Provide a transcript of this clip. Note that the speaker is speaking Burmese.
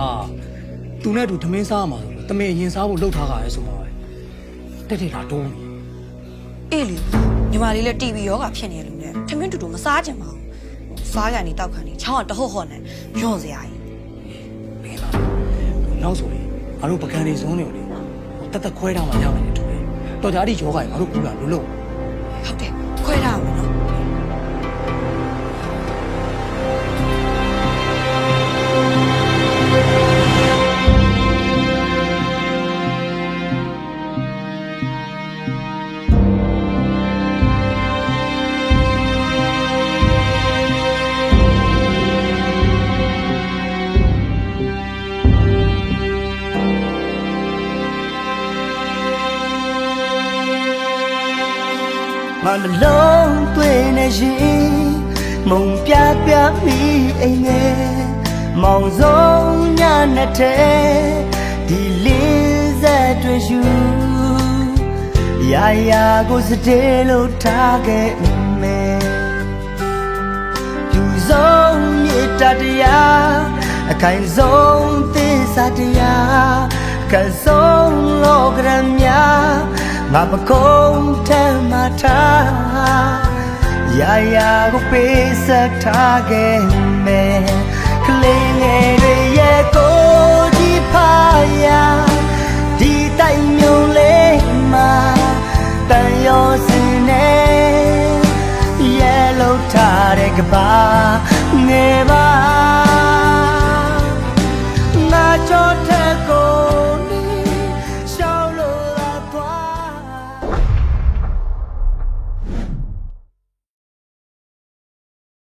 ဟာသူနဲ့တူဓမင်းစားမှာဆိုလို့တမင်ရင်စားဖို့လှုပ်ထားတာလေဆိုမှာပဲတက်တက်လာတိုးနေအေးလေညီမလေးလည်း TV ယောဂဖြစ်နေတယ်လို့နဲ့ထမင်းတူတူမစားကြင်ပါဘူးစားကန်နေတောက်ခံနေချောင်းကတဟုတ်ဟော့နေညော့စရာကြီးမင်းလားနောက်ဆိုလေငါတို့ပကံနေစုံးနေကိုလေတက်တက်ခွဲထားမှရမယ်တူတယ်တော်ကြအတိယောဂါငါတို့ကူလာလို့လို့ဟုတ်တယ်ခွဲထား င်နော်ငါနှလုံးသွင်းနေရင်မုံပြပြမိအိမ်ငယ်မောင်ဆုံးညနဲ့တဲ့ဒီလေးဆက်တွေရှူရာရာကိုစတဲ့လို့ထားခဲ့မယ်ယူဆုံးမြေတတ်တရားအခိုင်ဆုံးသစ္စာတရားအကဆုံးလောကရမြာငါပကုံးထမ်းမှ ထားရာရာကိုပေးဆက်ထားခဲ့မယ်ကလေးငယ်တွေရဲ့ကိုကြီးဖာရာဒီတိုင်းမျိုးလေးမှာတန်ရောစင်နေရဲလို့ထားတဲ့ကဘာငယ်ပါငါချောတဲ့ကို